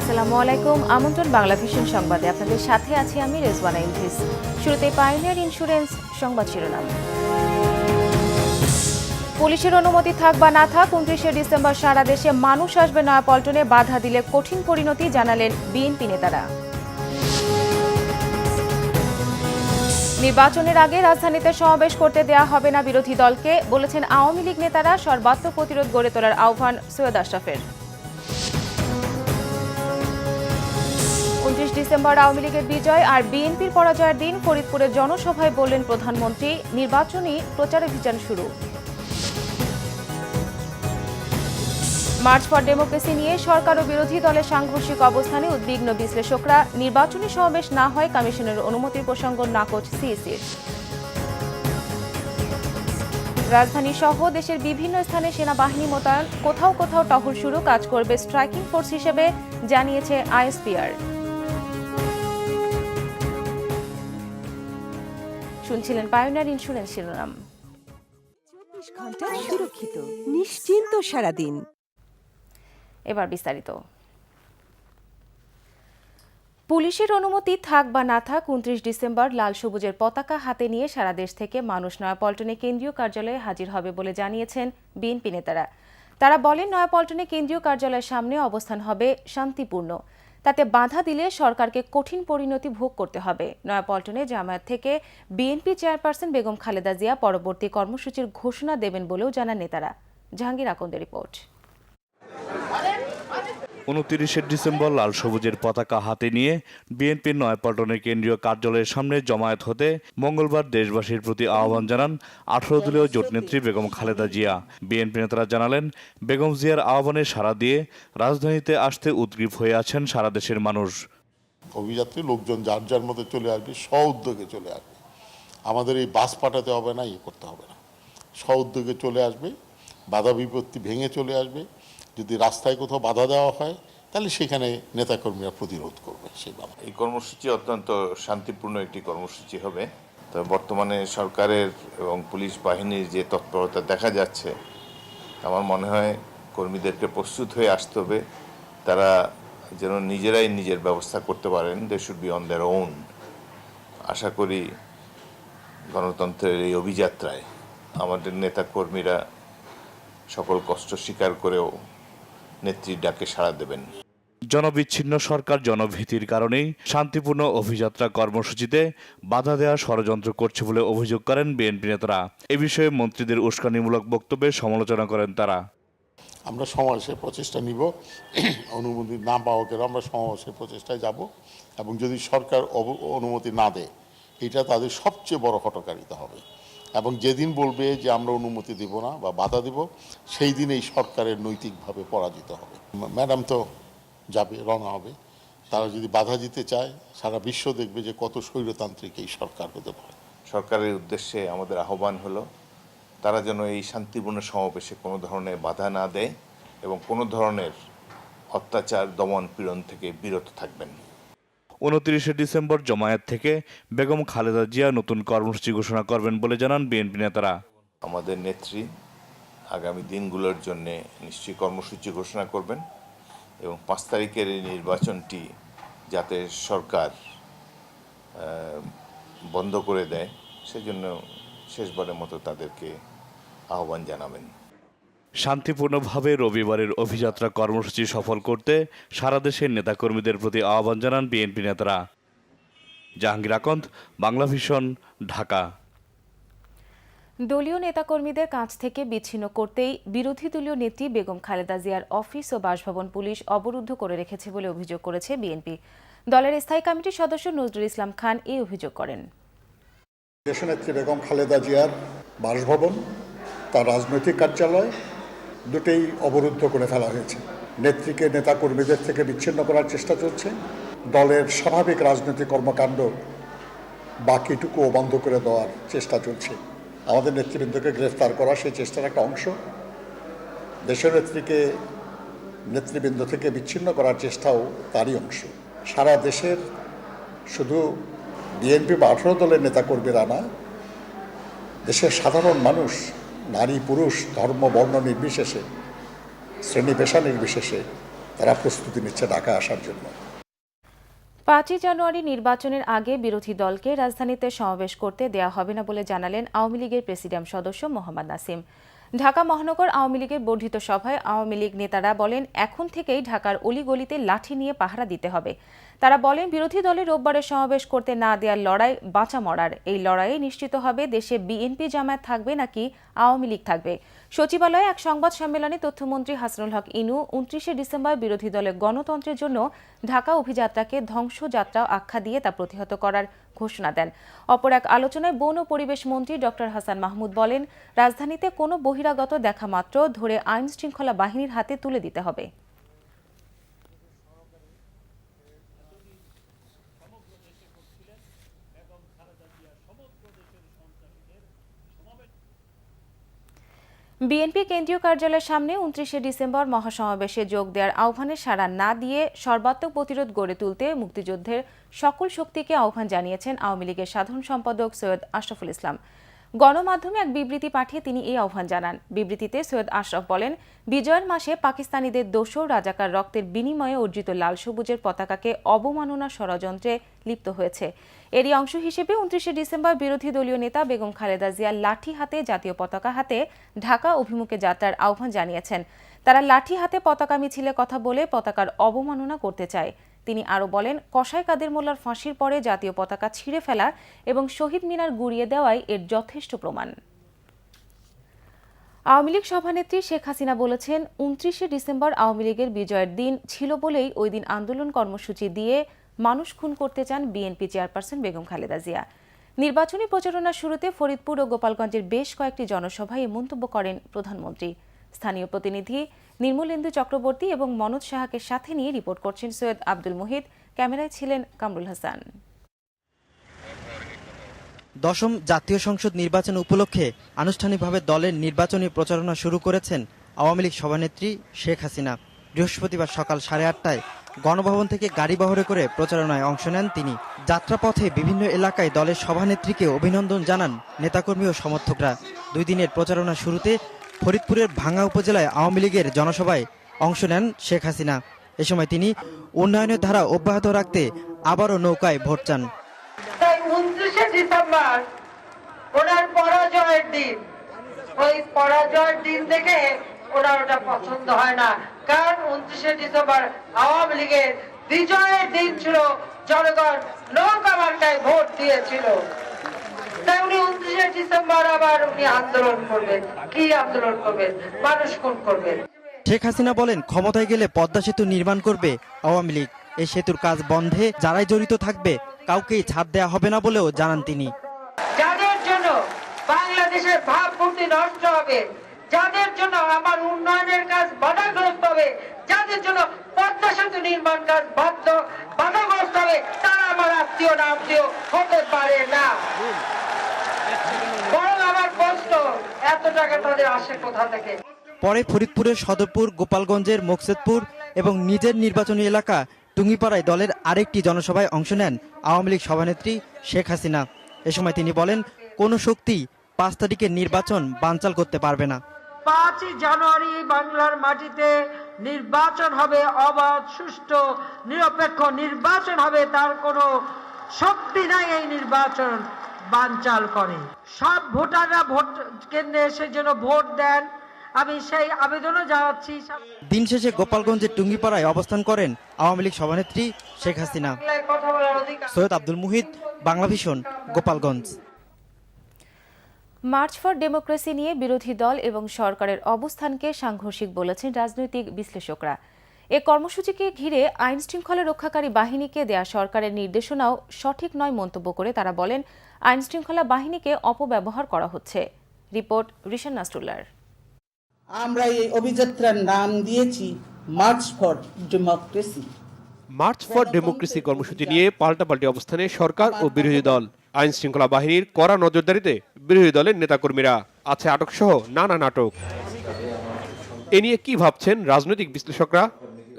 আসসালামু আলাইকুম। আমন্ত্রণ বাংলা ভিশন সংবাদে। আপনাদের সাথে আছি আমি রেজওয়ানা ইলভিস শুরুতে পাইনিয়ার ইন্স্যুরেন্স সংবাদ শিরোনাম। পুলিশের অনুমতি থাক বা না থাক, উনত্রিশে ডিসেম্বর সারা দেশে মানুষ আসবে নয়াপল্টনে। বাধা দিলে কঠিন পরিণতি জানালেন বিএনপি নেতারা। নির্বাচনের আগে রাজধানীতে সমাবেশ করতে দেয়া হবে না বিরোধী দলকে, বলেছেন আওয়ামী লীগ নেতারা সর্বাত্মক প্রতিরোধ গড়ে তোলার আহ্বান সৈয়দ আশরাফের। উনত্রিশ ডিসেম্বর আওয়ামী লীগের বিজয় আর বিএনপির পরাজয়ের দিন ফরিদপুরে জনসভায় বললেন প্রধানমন্ত্রী, নির্বাচনী প্রচার অভিযান শুরু। মার্চ ফর ডেমোক্রেসি নিয়ে সরকার ও বিরোধী দলের সাংঘর্ষিক অবস্থানে উদ্বিগ্ন বিশ্লেষকরা, নির্বাচনী সমাবেশ না হয় কমিশনের অনুমতির প্রসঙ্গ নাকচ সিএসির। রাজধানী সহ দেশের বিভিন্ন স্থানে সেনাবাহিনী মোতায়েন, কোথাও কোথাও টহল শুরু, কাজ করবে স্ট্রাইকিং ফোর্স হিসেবে, জানিয়েছে আইএসপিআর। শুনছিলেন পায়োনিয়ার ইন্স্যুরেন্স শিরোনাম। চব্বিশ ঘণ্টা সুরক্ষিত নিশ্চিন্ত সারাদিন। এবার বিস্তারিত। পুলিশের অনুমতি থাক বা না থাক উনত্রিশ ডিসেম্বর লাল সবুজের পতাকা হাতে নিয়ে সারা দেশ থেকে মানুষ নয়াপল্টনে কেন্দ্রীয় কার্যালয়ে হাজির হবে বলে জানিয়েছেন বিএনপি নেতারা। তারা বলেন নয়াপল্টনে কেন্দ্রীয় কার্যালয়ের সামনে অবস্থান হবে শান্তিপূর্ণ। তাতে বাধা দিলে সরকারকে কঠিন পরিণতি ভোগ করতে হবে। নয়াপল্টনে জামায়াত থেকে বিএনপি চেয়ারপারসন বেগম খালেদা জিয়া পরবর্তী কর্মসূচির ঘোষণা দেবেন বলেও জানান নেতারা। জাহাঙ্গীর আকন্দের রিপোর্ট। উনত্রিশে ডিসেম্বর লাল সবুজের পতাকা হাতে নিয়ে বিএনপির নয়াপল্টনের কেন্দ্রীয় কার্যালয়ের সামনে জমায়েত হতে মঙ্গলবার দেশবাসীর প্রতি আহ্বান জানান আঠারো দলীয় জোটনেত্রী বেগম খালেদা জিয়া। বিএনপি নেতারা জানালেন, বেগম জিয়ার আহ্বানে সাড়া দিয়ে রাজধানীতে আসতে উদ্গ্রীব হয়ে আছেন সারা দেশের মানুষ। অভিযাত্রী লোকজন যার যার মধ্যে চলে আসবে স্ব উদ্যোগে চলে আসবে। আমাদের এই বাস পাঠাতে হবে না ইয়ে করতে হবে না। স্ব উদ্যোগে চলে আসবে, বাধা বিপত্তি ভেঙে চলে আসবে। যদি রাস্তায় কোথাও বাধা দেওয়া হয়, তাহলে সেখানে নেতাকর্মীরা প্রতিরোধ করবে সেভাবে এই কর্মসূচি অত্যন্ত শান্তিপূর্ণ একটি কর্মসূচি হবে। তবে বর্তমানে সরকারের এবং পুলিশ বাহিনীর যে তৎপরতা দেখা যাচ্ছে, আমার মনে হয় কর্মীদেরকে প্রস্তুত হয়ে আসতে হবে। তারা যেন নিজেরাই নিজের ব্যবস্থা করতে পারেন they should be on their own আশা করি গণতন্ত্রের এই অভিযাত্রায় আমাদের নেতা কর্মীরা সকল কষ্ট স্বীকার করেও নেত্রীর ডাকে সাড়া দেবেন। জনবিচ্ছিন্ন সরকার জনভীতির কারণেই শান্তিপূর্ণ অভিযাত্রা কর্মসূচিতে বাধা দেওয়া ষড়যন্ত্র করছে বলে অভিযোগ করেন বিএনপি নেতারা। এ বিষয়ে মন্ত্রীদের উস্কানিমূলক বক্তব্যে সমালোচনা করেন তারা। আমরা সমাবেশের প্রচেষ্টা নিব। অনুমতি না পাওয়া গেলে আমরা সমাবেশের প্রচেষ্টায় যাব এবং যদি সরকার অব- অনুমতি না দেয় এটা তাদের সবচেয়ে বড় হটকারিতা হবে। এবং যেদিন বলবে যে আমরা অনুমতি দিব না বা বাধা দিব, সেই দিন এই সরকারের নৈতিকভাবে পরাজিত হবে। ম্যাডাম তো যাবে, রওনা হবে। তারা যদি বাধা দিতে চায়, সারা বিশ্ব দেখবে যে কত স্বৈরতান্ত্রিক এই সরকার হতে পারে। সরকারের উদ্দেশ্যে আমাদের আহ্বান হলো, তারা যেন এই শান্তিপূর্ণ সমাবেশে কোনো ধরনের বাধা না দেয় এবং কোনো ধরনের অত্যাচার, দমন পীড়ন থেকে বিরত থাকবেন। উনত্রিশে ডিসেম্বর জমায়েত থেকে বেগম খালেদা জিয়া নতুন কর্মসূচি ঘোষণা করবেন বলে জানান বিএনপি নেতারা। আমাদের নেত্রী আগামী দিনগুলোর জন্য নিশ্চয়ই কর্মসূচি ঘোষণা করবেন এবং পাঁচ তারিখের এই নির্বাচনটি যাতে সরকার বন্ধ করে দেয়, সেজন্য শেষবারের মতো তাদেরকে আহ্বান জানাবেন। শান্তিপূর্ণভাবে রবিবারের অভিযাত্রা কর্মসূচি সফল করতে সারা দেশের নেতাকর্মীদের প্রতি আহ্বান জানান বিএনপি নেতারা। জাহাঙ্গীর আকন্দ বাংলা ভিশন ঢাকা। দলীয় নেতাকর্মীদের কাছ থেকে বিচ্ছিন্ন করতেই বিরোধী দলীয় নেত্রী বেগম খালেদা জিয়ার অফিস ও বাসভবন পুলিশ অবরুদ্ধ করে রেখেছে বলে অভিযোগ করেছে বিএনপি। দলের স্থায়ী কমিটির সদস্য নজরুল ইসলাম খান এই অভিযোগ করেন। দেশনেত্রী বেগম খালেদা জিয়ার বাসভবন তার রাজনৈতিক কার্যালয় দুটেই অবরুদ্ধ করে ফেলা হয়েছে। নেত্রীকে, নেতাকর্মীদের থেকে বিচ্ছিন্ন করার চেষ্টা চলছে। দলের স্বাভাবিক রাজনৈতিক কর্মকাণ্ড বাকিটুকুও বন্ধ করে দেওয়ার চেষ্টা চলছে। আমাদের নেতৃবৃন্দকে গ্রেফতার করা সেই চেষ্টার একটা অংশ। দেশের নেত্রীকে, নেতৃবৃন্দ থেকে বিচ্ছিন্ন করার চেষ্টাও তারই অংশ। সারা দেশের শুধু বিএনপি বা আঠারো দলের নেতাকর্মীরা না, দেশের সাধারণ মানুষ নারী, পুরুষ, ধর্ম, বর্ণ নির্বিশেষে, শ্রেণি পেশা নির্বিশেষে তারা প্রস্তুতি নিচ্ছে ঢাকা আসার জন্য। পাঁচই জানুয়ারি নির্বাচনের আগে বিরোধী দলকে রাজধানীতে সমাবেশ করতে দেয়া হবে না বলে জানালেন আওয়ামী লীগের প্রেসিডিয়াম সদস্য মোহাম্মদ নাসিম। ঢাকা মহানগর আওয়ামী লীগের বর্ধিত সভায় আওয়ামী লীগ নেতারা বলেন, এখন থেকেই ঢাকার অলিগলিতে লাঠি নিয়ে পাহারা দিতে হবে। তারা বলেন বিরোধী দলে রোববারের সমাবেশ করতে না দেওয়ার লড়াই বাঁচা মরার। এই লড়াইয়ে নিশ্চিত হবে দেশে বিএনপি জামায়াত থাকবে নাকি আওয়ামী লীগ থাকবে। সচিবালয়ে এক সংবাদ সম্মেলনে তথ্যমন্ত্রী হাসনুল হক ইনু উনত্রিশে ডিসেম্বর বিরোধী দলের গণতন্ত্রের জন্য ঢাকা অভিযাত্রাকে ধ্বংসযাত্রা আখ্যা দিয়ে তা প্রতিহত করার ঘোষণা দেন। অপর এক আলোচনায় বন ও পরিবেশ মন্ত্রী ড হাসান মাহমুদ বলেন, রাজধানীতে কোনো বহিরাগত দেখা মাত্র ধরে আইন শৃঙ্খলা বাহিনীর হাতে তুলে দিতে হবে। বিএনপি কেন্দ্রীয় কার্যালয়ের সামনে উনত্রিশে ডিসেম্বর মহাসমাবেশে যোগ দেওয়ার আহ্বানে সাড়া না দিয়ে সর্বাত্মক প্রতিরোধ গড়ে তুলতে মুক্তিযুদ্ধের সকল শক্তিকে আহ্বান জানিয়েছেন আওয়ামী লীগের সাধারণ সম্পাদক সৈয়দ আশরাফুল ইসলাম। গণমাধ্যমে এক বিবৃতি পাঠিয়ে তিনি এই আহ্বান জানান। বিবৃতিতে সৈয়দ আশরাফ বলেন, বিজয়ের মাসে পাকিস্তানিদের দোষর রাজাকার রক্তের বিনিময়ে অর্জিত লাল সবুজের পতাকাকে অবমাননা ষড়যন্ত্রে লিপ্ত হয়েছে। এরই অংশ হিসেবে উনত্রিশে ডিসেম্বর বিরোধী দলীয় নেতা বেগম খালেদা জিয়া লাঠি হাতে, জাতীয় পতাকা হাতে ঢাকা অভিমুখে যাত্রার আহ্বান জানিয়েছেন। তারা লাঠি হাতে পতাকা মিছিলে কথা বলে পতাকার অবমাননা করতে চায়। তিনি আরও বলেন, কসাই কাদের মোল্লার ফাঁসির পরে জাতীয় পতাকা ছিঁড়ে ফেলা এবং শহীদ মিনার গুড়িয়ে দেওয়াই এর যথেষ্ট প্রমাণ। আওয়ামী লীগ সভানেত্রী শেখ হাসিনা বলেছেন, উনত্রিশে ডিসেম্বর আওয়ামী লীগের বিজয়ের দিন ছিল বলেই ওই দিন আন্দোলন কর্মসূচি দিয়ে মানুষ খুন করতে চান বিএনপি চেয়ারপারসন বেগম খালেদা জিয়া। নির্বাচনী প্রচারণার শুরুতে ফরিদপুর ও গোপালগঞ্জের বেশ কয়েকটি জনসভায় মন্তব্য করেন প্রধানমন্ত্রী। স্থানীয় প্রতিনিধি নির্মলেন্দু চক্রবর্তী এবং মনোজ সাহাকে সাথে নিয়ে রিপোর্ট করছেন সৈয়দ আব্দুল মুহিত। ক্যামেরায় ছিলেন কামরুল হাসান। দশম জাতীয় সংসদ নির্বাচন উপলক্ষে আনুষ্ঠানিকভাবে দলের নির্বাচনী প্রচারণা শুরু করেছেন আওয়ামী লীগ সভানেত্রী শেখ হাসিনা। বৃহস্পতিবার সকাল সাড়ে আটটায় গণভবন থেকে গাড়ি বহরে করে প্রচারণায় অংশ নেন তিনি। যাত্রাপথে বিভিন্ন এলাকায় দলের সভানেত্রীকে অভিনন্দন জানান নেতাকর্মী ও সমর্থকরা। দুই দিনের প্রচারণা শুরুতে ফরিদপুরের ভাঙ্গা উপজেলায় আওয়ামী লীগের জনসভায় অংশ নেন শেখ হাসিনা। এ সময় তিনি উন্নয়নের ধারা অব্যাহত রাখতে আবারও নৌকায় ভোট চান। ওনার পরাজয়ের দিন। ওই পরাজয়ের দিন থেকে ওনার ওটা পছন্দ হয় না। কারণ উনত্রিশে ডিসেম্বর আওয়ামী লীগের বিজয়ের দিন ছিল জনগণ নৌকা মার্কায় ভোট দিয়েছিল। তাই উনি উনত্রিশে ডিসেম্বর আবার উনি আন্দোলন করবেন। কি আন্দোলন করবেন? মানুষ খুন করবেন। শেখ হাসিনা বলেন ক্ষমতায় গেলে পদ্মা সেতু নির্মাণ করবে আওয়ামী লীগ। এই সেতুর কাজ বন্ধে যারাই জড়িত থাকবে কাউকেই ছাড় দেয়া হবে না বলেও জানান তিনি। যাদের জন্য বাংলাদেশের ভাবমূর্তি নষ্ট হবে যাদের জন্য আমার উন্নয়নের কাজ বাধাগ্রস্ত হবে, যাদের জন্য পদ্মা সেতু নির্মাণ কাজ বাধ্য, বাধাগ্রস্ত হবে, তারা আমার আত্মীয় না আত্মীয় হতে পারে না। পরে ফরিদপুরের সদরপুর, গোপালগঞ্জের মোকসেদপুর এবং নিজের নির্বাচনী এলাকা টুঙ্গিপাড়ায় দলের আরেকটি জনসভায় অংশ নেন আওয়ামী লীগ সভানেত্রী শেখ হাসিনা। এ সময় তিনি বলেন, কোনো শক্তি পাঁচ তারিখের নির্বাচন বানচাল করতে পারবে না। পাঁচই জানুয়ারি বাংলার মাটিতে নির্বাচন হবে অবাধ সুষ্ঠু নিরপেক্ষ নির্বাচন হবে তার কোনো শক্তি নাই এই নির্বাচন বানচাল করে। সব ভোটাররা ভোট কেন্দ্রে এসে যেন ভোট দেন আমি সেই আবেদনও জানাচ্ছি। দিন শেষে গোপালগঞ্জের টুঙ্গিপাড়ায় অবস্থান করেন আওয়ামী লীগ সভানেত্রী শেখ হাসিনা। সৈয়দ আব্দুল মুহিত বাংলা ভীষণ গোপালগঞ্জ। মার্চ ফর ডেমোক্রেসি নিয়ে বিরোধী দল এবং সরকারের অবস্থানকে সাংঘর্ষিক বলেছেন রাজনৈতিক বিশ্লেষকরা। এ কর্মসূচিকে ঘিরে আইন শৃঙ্খলা রক্ষাকারী বাহিনীকে দেয়া সরকারের নির্দেশনাও সঠিক নয় মন্তব্য করে তারা বলেন আইন শৃঙ্খলা বাহিনীকে অপব্যবহার করা হচ্ছে। রিপোর্ট রিশান নাসরুল্লার আমরা এই অভিযাত্রার নাম দিয়েছি march for democracy. March for democracy কর্মসূচি নিয়ে পাল্টাপাল্টি অবস্থানে সরকার ও বিরোধী দল। আইন শৃঙ্খলা বাহিনীর কড়া নজরদারিতে বিরোধী দলের নেতাকর্মীরা আছে আটক সহ নানা নাটক। এ নিয়ে কি ভাবছেন রাজনৈতিক বিশ্লেষকরা?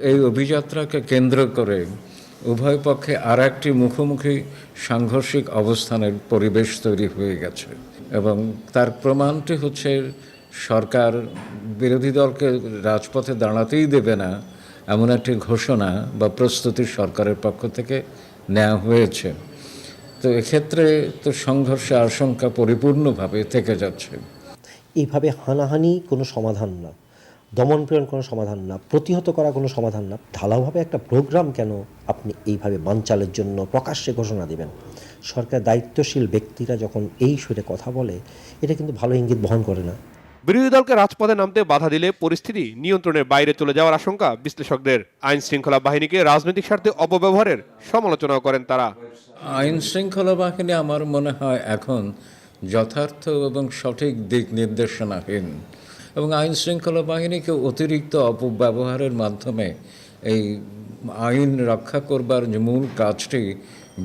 এই অভিযাত্রাকে কেন্দ্র করে উভয় পক্ষে আর একটি মুখোমুখি সাংঘর্ষিক অবস্থানের পরিবেশ তৈরি হয়ে গেছে এবং তার প্রমাণটি হচ্ছে সরকার বিরোধী দলকে রাজপথে দাঁড়াতেই দেবে না এমন একটি ঘোষণা বা প্রস্তুতি সরকারের পক্ষ থেকে নেওয়া হয়েছে। তো এক্ষেত্রে তো সংঘর্ষের আশঙ্কা পরিপূর্ণভাবে থেকে যাচ্ছে। এইভাবে হানাহানি কোনো সমাধান না দমনপীড়ন কোনো সমাধান না, প্রতিহত করা কোনো সমাধান না, ঢালাওভাবে একটা প্রোগ্রাম কেন আপনি এইভাবে বানচালের জন্য প্রকাশ্যে ঘোষণা দিবেন? সরকার দায়িত্বশীল ব্যক্তিরা যখন এই সুরে কথা বলে, এটা কিন্তু ভালো ইঙ্গিত বহন করে না। বিরোধী দলকে রাজপথে নামতে বাধা দিলে পরিস্থিতি নিয়ন্ত্রণের বাইরে চলে যাওয়ার আশঙ্কা বিশ্লেষকদের। আইন শৃঙ্খলা বাহিনীকে রাজনৈতিক স্বার্থে অপব্যবহারের সমালোচনা করেন তারা। আইন শৃঙ্খলা বাহিনী আমার মনে হয় এখন যথার্থ এবং সঠিক দিক নির্দেশনাহীন এবং আইন শৃঙ্খলা বাহিনীকে অতিরিক্ত অপব্যবহারের মাধ্যমে এই আইন রক্ষা করবার যে মূল কাজটি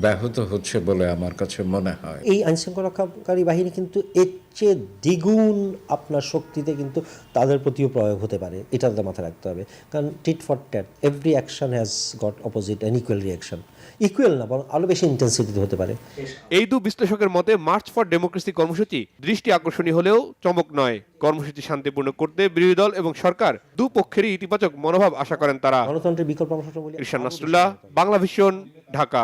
ব্যাহত হচ্ছে বলে আমার কাছে মনে হয়। এই আইনশৃঙ্খলা রক্ষাকারী বাহিনী কিন্তু এর চেয়ে দ্বিগুণ আপনার শক্তিতে কিন্তু তাদের প্রতিও প্রয়োগ হতে পারে। এটা তাদের মাথায় রাখতে হবে। কারণ tit for tat every action has got opposite an equal reaction equal না বরং আরও বেশি ইন্টেন্সিটিতে হতে পারে। এই দু বিশ্লেষকের মতে মার্চ ফর ডেমোক্রেসি কর্মসূচি দৃষ্টি আকর্ষণীয় হলেও চমক নয়। কর্মসূচি শান্তিপূর্ণ করতে বিরোধী দল এবং সরকার দুপক্ষেরই ইতিবাচক মনোভাব আশা করেন তারা। গণতন্ত্রের বিকল্প ঈশান নাসরুল্লাহ বাংলা ভিশন ঢাকা।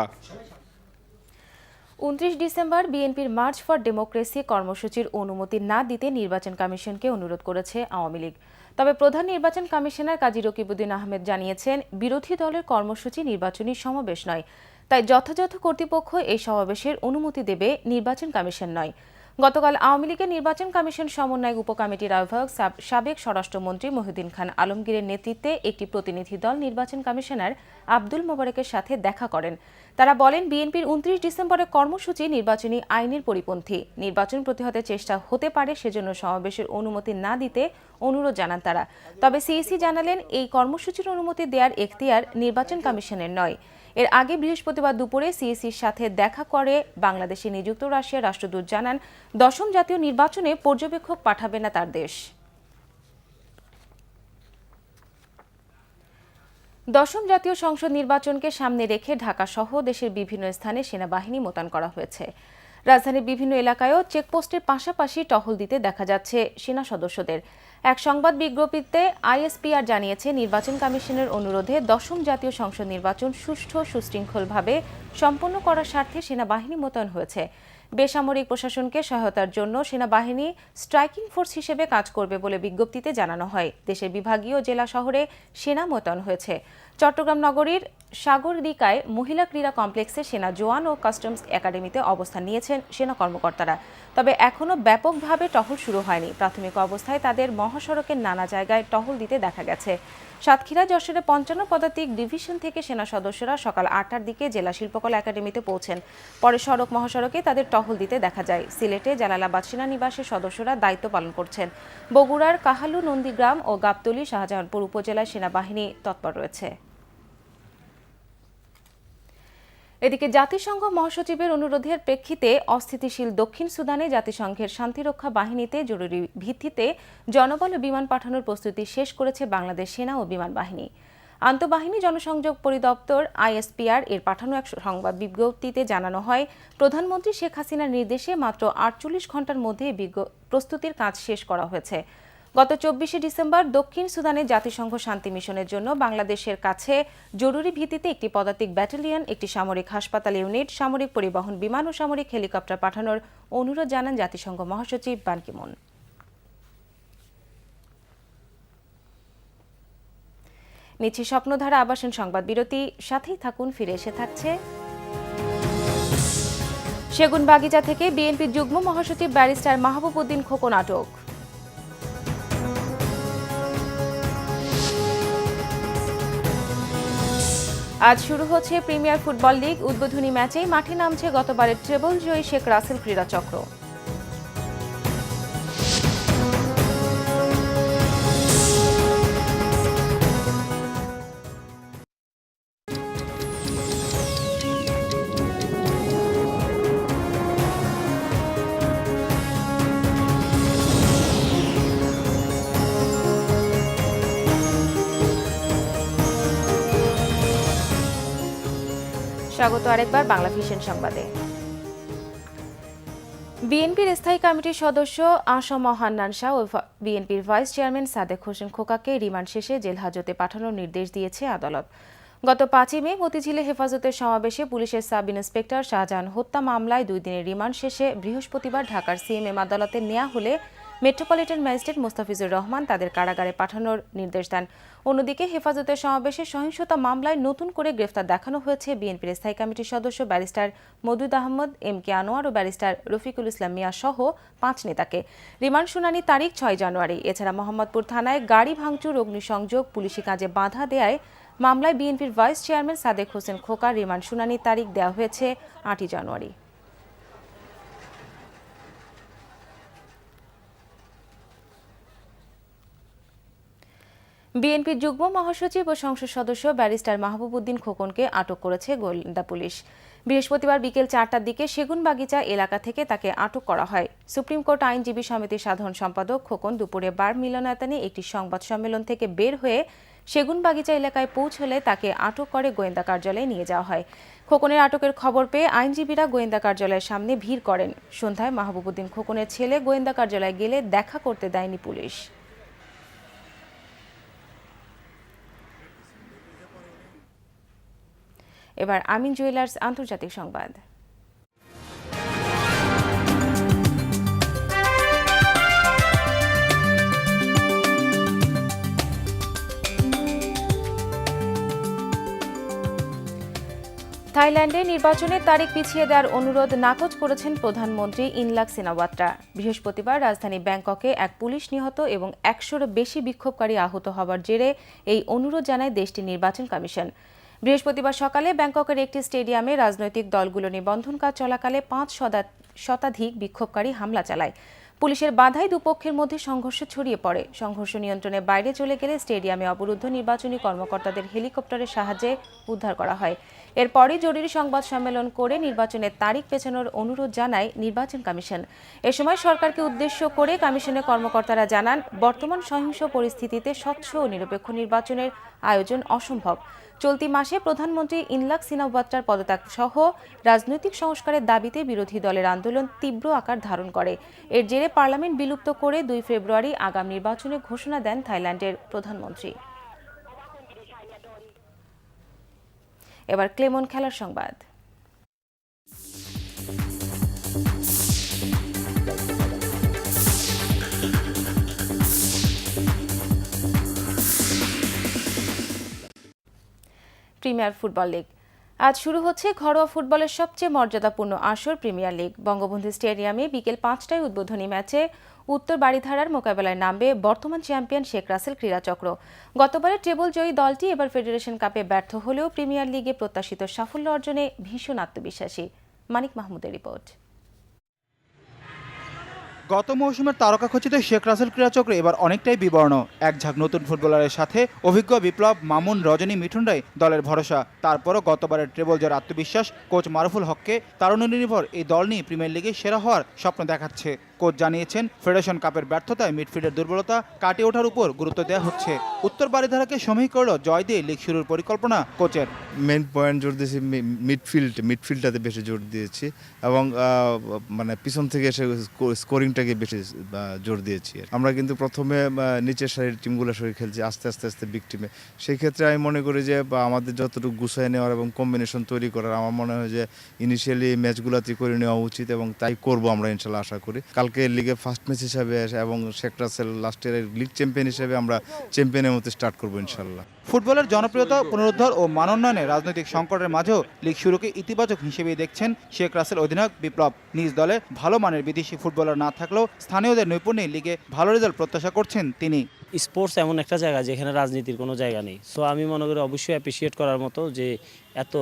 উনত্রিশ ডিসেম্বর বিএনপির মার্চ ফর ডেমোক্রেসি কর্মসূচির অনুমতি না দিতে নির্বাচন কমিশনকে অনুরোধ করেছে আওয়ামী লীগ। তবে প্রধান নির্বাচন কমিশনার কাজী রকিবুদ্দিন আহমেদ জানিয়েছেন, বিরোধী দলের কর্মসূচি নির্বাচনী সমাবেশ নয়। তাই যথাযথ কর্তৃপক্ষ এই সমাবেশের অনুমতি দেবে নির্বাচন কমিশন নয়। গতকাল আওয়ামী লীগের নির্বাচন কমিশন সমন্বয় উপকমিটির আহ্বায়ক সাব- সাবেক স্বরাষ্ট্রমন্ত্রী মহিউদ্দিন খান আলমগীরের নেতৃত্বে একটি প্রতিনিধি দল নির্বাচন কমিশনার আব্দুল মোবারকের সাথে দেখা করেন। তারা বলেন, বিএনপির উনত্রিশ ডিসেম্বরের কর্মসূচি নির্বাচনী আইনের পরিপন্থী। নির্বাচন প্রতিহতের চেষ্টা হতে পারে, সেজন্য সমাবেশের অনুমতি না দিতে অনুরোধ জানান তারা। তবে সিইসি জানালেন, এই কর্মসূচির অনুমতি দেওয়ার এখতিয়ার নির্বাচন কমিশনের নয়। এর আগে বৃহস্পতিবার দুপুরে সিইসির সাথে দেখা করে বাংলাদেশে নিযুক্ত রাশিয়ার রাষ্ট্রদূত জানান, দশম জাতীয় নির্বাচনে পর্যবেক্ষক পাঠাবে না তার দেশ। দশম জাতীয় সংসদ নির্বাচনকে সামনে রেখে ঢাকা সহ দেশের বিভিন্ন স্থানে সেনাবাহিনী মোতায়েন করা হয়েছে। রাজধানীর বিভিন্ন এলাকায়ও চেকপোস্টের পাশাপাশি টহল দিতে দেখা যাচ্ছে সেনা সদস্যদের। এক সংবাদ বিজ্ঞপ্তিতে আইএসপিআর জানিয়েছে, নির্বাচন কমিশনের অনুরোধে দশম জাতীয় সংসদ নির্বাচন সুষ্ঠু, সুশৃঙ্খলভাবে সম্পন্ন করার স্বার্থে সেনাবাহিনী মোতায়েন হয়েছে। বেসামরিক প্রশাসনকে সহায়তার জন্য সেনাবাহিনী স্ট্রাইকিং ফোর্স হিসেবে কাজ করবে বলে বিজ্ঞপ্তিতে জানানো হয়। দেশের বিভাগীয় জেলা শহরে সেনা মোতায়েন হয়েছে। চট্টগ্রাম নগরীর সাগরদিকায় মহিলা ক্রীড়া কমপ্লেক্সে সেনা জওয়ান ও কাস্টমস একাডেমিতে অবস্থান নিয়েছেন সেনা কর্মকর্তারা। তবে এখনও ব্যাপকভাবে টহল শুরু হয়নি। প্রাথমিক অবস্থায় তাদের মহাসড়কের নানা জায়গায় টহল দিতে দেখা গেছে। সাতক্ষীরা যশোরে পঞ্চান্ন পদাতিক ডিভিশন থেকে সেনা সদস্যরা সকাল আটটার দিকে জেলা শিল্পকলা একাডেমিতে পৌঁছেন। পরে সড়ক মহাসড়কে তাদের টহল দিতে দেখা যায়। সিলেটে জালালাবাদ সেনানিবাসের সদস্যরা দায়িত্ব পালন করছেন। বগুড়ার কাহালু নন্দীগ্রাম ও গাবতলী শাহজাহানপুর উপজেলায় সেনাবাহিনী তৎপর রয়েছে। এদিকে জাতিসংঘ মহাসচিবের অনুরোধের প্রেক্ষিতে অস্থিতিশীল দক্ষিণ সুদানে জাতিসংঘের শান্তিরক্ষা বাহিনীতে জরুরি ভিত্তিতে জনবল ও বিমান পাঠানোর প্রস্তুতি শেষ করেছে বাংলাদেশ সেনা ও বিমান বাহিনী। আন্তঃবাহিনী জনসংযোগ পরিদপ্তর আইএসপিআর এর পাঠানো এক সংবাদ বিজ্ঞপ্তিতে জানানো হয়, প্রধানমন্ত্রী শেখ হাসিনার নির্দেশে মাত্র আটচল্লিশ ঘণ্টার মধ্যে প্রস্তুতির কাজ শেষ করা হয়েছে। গত চব্বিশে ডিসেম্বর দক্ষিণ সুদানে জাতিসংঘ শান্তি মিশনের জন্য বাংলাদেশের কাছে জরুরি ভিত্তিতে একটি পদাতিক ব্যাটালিয়ন, একটি সামরিক হাসপাতাল ইউনিট, সামরিক পরিবহন বিমান ও সামরিক হেলিকপ্টার পাঠানোর অনুরোধ জানান জাতিসংঘ মহাসচিব বান কি মুন নিচ্ছি স্বপ্নধারা আবাসন সংবাদ বিরতি। সাথেই থাকুন, ফিরে এসে থাকছে সেগুন বাগিচা থেকে বিএনপি যুগ্ম মহাসচিব ব্যারিস্টার মাহবুব উদ্দিন খোকন আটক। আজ শুরু হচ্ছে প্রিমিয়ার ফুটবল লিগ। উদ্বোধনী ম্যাচেই মাঠে নামছে গতবারের ট্রেবল জয়ী শেখ রাসেল ক্রীড়া চক্র স্বাগত আরেকবার বাংলা ভিশন সংবাদে। বিএনপির স্থায়ী কমিটির সদস্য আসম হান্নান শাহ ও বিএনপির ভাইস চেয়ারম্যান সাদেক হোসেন খোকাকে রিমান্ড শেষে জেল হাজতে পাঠানোর নির্দেশ দিয়েছে আদালত। গত পাঁচই মে মতিঝিলে হেফাজতের সমাবেশে পুলিশের সাব ইন্সপেক্টর শাহজাহান হত্যা মামলায় দুই দিনের রিমান্ড শেষে বৃহস্পতিবার ঢাকার সিএমএম আদালতে নেওয়া হলে মেট্রোপলিটন ম্যাজিস্ট্রেট মোস্তাফিজুর রহমান তাদের কারাগারে পাঠানোর নির্দেশ দেন। অন্যদিকে হেফাজতের সমাবেশে সহিংসতা মামলায় নতুন করে গ্রেফতার দেখানো হয়েছে বিএনপির স্থায়ী কমিটির সদস্য barrister Moudud Ahmed M K Anwar ও ব্যারিস্টার রফিকুল ইসলাম মিয়া সহ পাঁচ নেতাকে। রিমান্ড শুনানি তারিখ ছয় জানুয়ারি। এছাড়া মোহাম্মদপুর থানায় গাড়ি ভাঙচুর, অগ্নিসংযোগ, পুলিশি কাজে বাধা দেয়ায় মামলায় বিএনপির ভাইস চেয়ারম্যান সাদেক হোসেন খোকার রিমান্ড শুনানির তারিখ দেওয়া হয়েছে আটই জানুয়ারি। বিএনপির যুগ্ম মহাসচিব ও সংসদ সদস্য ব্যারিস্টার মাহবুব উদ্দিন খোকনকে আটক করেছে গোয়েন্দা পুলিশ। বৃহস্পতিবার বিকেল চারটার দিকে সেগুনবাগিচা এলাকা থেকে তাকে আটক করা হয়। সুপ্রিম কোর্ট আইনজীবী সমিতির সাধারণ সম্পাদক খোকন দুপুরে বার মিলনায়তনে একটি সংবাদ সম্মেলন থেকে বের হয়ে সেগুনবাগিচা এলাকায় পৌঁছলে তাকে আটক করে গোয়েন্দা কার্যালয়ে নিয়ে যাওয়া হয়। খোকনের আটকের খবর পেয়ে আইনজীবীরা গোয়েন্দা কার্যালয়ের সামনে ভিড় করেন। সন্ধ্যায় মাহবুবুদ্দিন খোকনের ছেলে গোয়েন্দা কার্যালয়ে গেলে দেখা করতে দেয়নি পুলিশ। এবার আমিন জুয়েলার্স আন্তর্জাতিক সংবাদ। থাইল্যান্ডে নির্বাচনের তারিখ পিছিয়ে দেওয়ার অনুরোধ নাকচ করেছেন প্রধানমন্ত্রী ইনলাক সিনাওয়াত্রা বৃহস্পতিবার রাজধানী ব্যাংককে এক পুলিশ নিহত এবং একশোর বেশি বিক্ষোভকারী আহত হওয়ার জেরে এই অনুরোধ জানায় দেশটির নির্বাচন কমিশন। বৃহস্পতিবার সকালে ব্যাংককের একটি স্টেডিয়ামে রাজনৈতিক দলগুলো নিবন্ধন কাজ চলাকালে পাঁচ শতা- শতাধিক বিক্ষোভকারী হামলা চালায়। পুলিশের বাধায় দুপক্ষের মধ্যে সংঘর্ষ ছড়িয়ে পড়ে। সংঘর্ষ নিয়ন্ত্রণে বাইরে চলে গেলে স্টেডিয়ামে অবরুদ্ধ নির্বাচনী কর্মকর্তাদের হেলিকপ্টারের সাহায্যে উদ্ধার করা হয়। এরপরই জরুরি সংবাদ সম্মেলন করে নির্বাচনের তারিখ পেছানোর অনুরোধ জানায় নির্বাচন কমিশন। এ সময় সরকারকে উদ্দেশ্য করে কমিশনের কর্মকর্তারা জানান, বর্তমান সহিংস পরিস্থিতিতে স্বচ্ছ ও নিরপেক্ষ নির্বাচনের আয়োজন অসম্ভব। চলতি মাসে প্রধানমন্ত্রী ইনলাক সিনাওয়াত্রার পদত্যাগ সহ রাজনৈতিক সংস্কারের দাবিতে বিরোধী দলের আন্দোলন তীব্র আকার ধারণ করে। এর জেরে পার্লামেন্ট বিলুপ্ত করে দুই ফেব্রুয়ারি আগাম নির্বাচনের ঘোষণা দেন থাইল্যান্ডের প্রধানমন্ত্রী। এবার ক্লেমন খেলার সংবাদ। Premier football league. আজ শুরু হচ্ছে ঘরোয়া ফুটবলের সবচেয়ে মর্যাদাপূর্ণ আসর প্রিমিয়ার লিগ। বঙ্গবন্ধু স্টেডিয়ামে বিকেল পাঁচটায় উদ্বোধনী ম্যাচে উত্তর বাড়িধারার মোকাবেলায় নামবে বর্তমান চ্যাম্পিয়ন শেখ রাসেল ক্রীড়াচক্র গতবারের টেবল জয়ী দলটি এবার ফেডারেশন কাপে ব্যর্থ হলেও প্রিমিয়ার লিগে প্রত্যাশিত সাফল্য অর্জনে ভীষণ আত্মবিশ্বাসী। মানিক মাহমুদের রিপোর্ট। গত মৌসুমের তারকাখচিত শেখ রাসেল ক্রীড়াচক্র এবার অনেকটাই বিবর্ণ। এক ঝাঁক নতুন ফুটবলারের সাথে অভিজ্ঞ বিপ্লব মামুন, রজনী মিঠুনরাই দলের ভরসা। তারপরও গতবারের ট্রেবল জয়ের আত্মবিশ্বাস কোচ মারুফুল হককে তারুণ্যনির্ভর এই দল নিয়ে প্রিমিয়ার লিগে সেরা হওয়ার স্বপ্ন দেখাচ্ছে। কোচ জানিয়েছেন, ফেডারেশন কাপের ব্যর্থতায় মিডফিল্ডের দুর্বলতা কাটিয়ে ওঠার উপর গুরুত্ব দেওয়া হচ্ছে। উত্তর বারিধারাকে সমীহ করল জয় দিয়ে লিগ শুরুর পরিকল্পনা কোচের। মেন পয়েন্ট জোর দিয়েছি মিডফিল্ড, মিডফিল্ডটাতে বেশি জোর দিয়েছি এবং মানে পিছন থেকে এসে স্কোরিংটাকে বেশি জোর দিয়েছি আমরা কিন্তু প্রথমে নিচের সারির টিমগুলোর সঙ্গে খেলছি আস্তে আস্তে আস্তে বিগ টিমে সেই ক্ষেত্রে আমি মনে করি যে আমাদের যতটুকু গুছাই নেওয়ার এবং কম্বিনেশন তৈরি করার, আমার মনে হয় যে ইনিশিয়ালি ম্যাচগুলোতে করে নেওয়া উচিত এবং তাই করব আমরা ইনশাল্লাহ, আশা করি। কালকে লিগে ফার্স্ট ম্যাচ হিসাবে এবং শেখ রাসেল লাস্ট ইয়ারের লিগ চ্যাম্পিয়ন হিসাবে আমরা চ্যাম্পিয়নের মতো স্টার্ট করব ইনশাল্লাহ। ফুটবলের জনপ্রিয়তা, পুনরুদ্ধার ও মানোন্নয়নে রাজনৈতিক সংকটের মাঝেও লিগ শুরুকে ইতিবাচক হিসেবেই দেখছেন শেখ রাসেল অধিনায়ক বিপ্লব। নিজ দলে ভালো মানের বিদেশি ফুটবলার না থাকলেও স্থানীয়দের নৈপুণ্যে লিগে ভালো রেজাল্ট প্রত্যাশা করছেন তিনি। স্পোর্টস এমন একটা জায়গা যেখানে রাজনীতির কোনো জায়গা নেই। সো আমি মনে করি অবশ্যই অ্যাপ্রিসিয়েট করার মতো যে এত,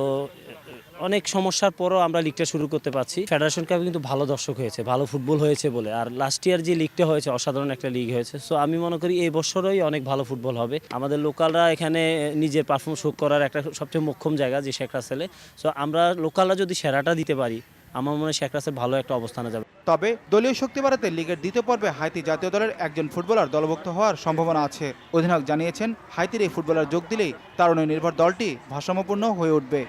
অনেক সমস্যার পরও আমরা লিগটা শুরু করতে পারছি। ফেডারেশন কাপে কিন্তু ভালো দর্শক হয়েছে, ভালো ফুটবল হয়েছে বলে। আর লাস্ট ইয়ার যে লিগটা হয়েছে, অসাধারণ একটা লিগ হয়েছে। সো আমি মনে করি এই বছরই অনেক ভালো ফুটবল হবে। আমাদের লোকালরা এখানে নিজের পারফর্ম শো করার একটা সবচেয়ে মোক্ষম জায়গা যে শেখ রাসেলে সো আমরা লোকালরা যদি সেরাটা দিতে পারি আমার মনে হয় শেখ রাসেল ভালো একটা অবস্থানে যাবে। তবে দলীয় শক্তি বাড়াতে লিগের দ্বিতীয় পর্বে হাইতি জাতীয় দলের একজন ফুটবলার দলভুক্ত হওয়ার সম্ভাবনা আছে। অধিনায়ক জানিয়েছেন হাইতির এই ফুটবলার যোগ দিলেই তারুণ্য নির্ভর দলটি ভারসাম্যপূর্ণ হয়ে উঠবে।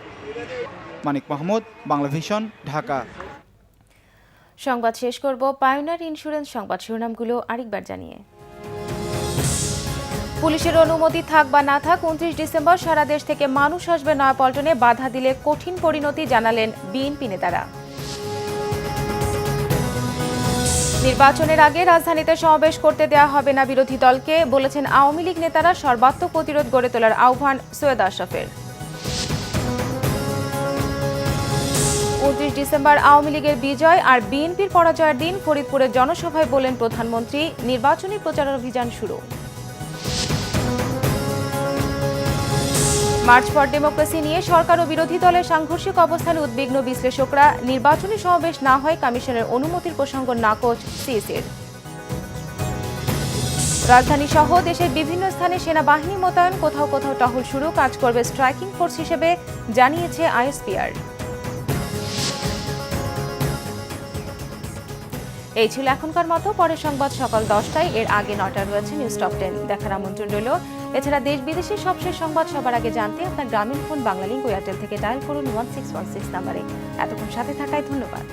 মানিক মাহমুদ বাংলা ভিশন ঢাকা। সংবাদ শেষ করব পায়োনিয়ার ইন্স্যুরেন্স সংবাদ শিরোনামগুলো আরেকবার জানিয়ে। পুলিশের অনুমতি থাক বা না থাক, উনত্রিশ ডিসেম্বর সারা দেশ থেকে মানুষ আসবে নয়াপল্টনে। বাধা দিলে কঠিন পরিণতি জানালেন বিএনপি নেতারা। নির্বাচনের আগে রাজধানীতে সমাবেশ করতে দেওয়া হবে না বিরোধী দলকে, বলেছেন আওয়ামী লীগ নেতারা সর্বাত্মক প্রতিরোধ গড়ে তোলার আহ্বান সৈয়দ আশরাফের। উনত্রিশ ডিসেম্বর আওয়ামী লীগের বিজয় আর বিএনপির পরাজয়ের দিন, ফরিদপুরের জনসভায় বলেন প্রধানমন্ত্রী, নির্বাচনী প্রচার অভিযান শুরু। মার্চ ফর ডেমোক্রেসি নিয়ে সরকার ও বিরোধী দলের সাংঘর্ষিক অবস্থানে উদ্বিগ্ন বিশ্লেষকরা, নির্বাচনী সমাবেশ না হয় কমিশনের অনুমতির প্রসঙ্গ নাকচ সিএসির। রাজধানী সহ দেশের বিভিন্ন স্থানে সেনাবাহিনী মোতায়েন, কোথাও কোথাও টহল শুরু, কাজ করবে স্ট্রাইকিং ফোর্স হিসেবে, জানিয়েছে আইএসপিআর। এই ছিল এখনকার মতো, পরের সংবাদ সকাল দশটায়, এর আগে নটায় রয়েছে নিউজ টপ টেন দেখার আমন্ত্রণ রইল এছাড়া দেশ বিদেশের সবশেষ সংবাদ সবার আগে জানতে আপনার গ্রামীণ ফোন বাংলালিঙ্ক এয়ারটেল থেকে ডায়াল করুন ওয়ান সিক্স ওয়ান সিক্স নাম্বারে। এতক্ষণ সাথে থাকায় ধন্যবাদ।